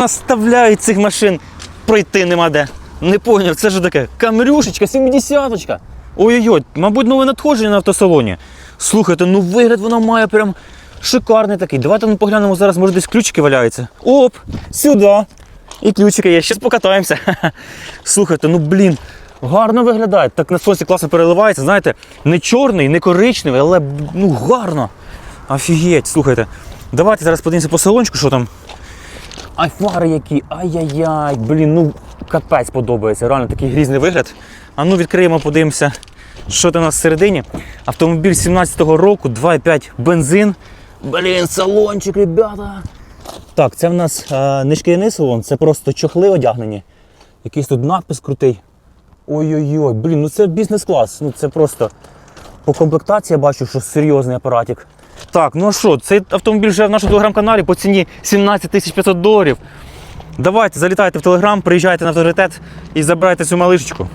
Наставляють цих машин, пройти нема де. Не поняв, це ж таке. Камрюшечка, 70-очка. Ой-ой-ой, мабуть, нове надходження на автосалоні. Слухайте, ну вигляд вона має прям шикарний такий. Давайте ми поглянемо зараз, може десь ключики валяються. Оп, сюди. І ключики є. Щас покатаємося. Слухайте, ну блін, гарно виглядає. Так на сонці класно переливається. Знаєте, не чорний, не коричневий, але ну гарно. Офігеть, слухайте. Давайте зараз подивимося по салончику, що там. Ай, фари які, ай-яй-яй, блін, ну капець подобається. Реально такий грізний вигляд. А ну відкриємо, подивимося, що там у нас всередині. Автомобіль 17-го року, 2,5 бензин. Блін, салончик, ребята. Так, це в нас е, не шкіряний салон, це просто чохли одягнені. Якийсь тут надпис крутий. Ой-ой-ой, блін, ну це бізнес-клас. Ну це просто по комплектації я бачу, що серйозний апаратик. Так, ну а що, цей автомобіль вже в нашому телеграм-каналі по ціні 17 тисяч 500 доларів. Давайте, залітайте в телеграм, приїжджайте на авторитет і забирайте цю малишечку.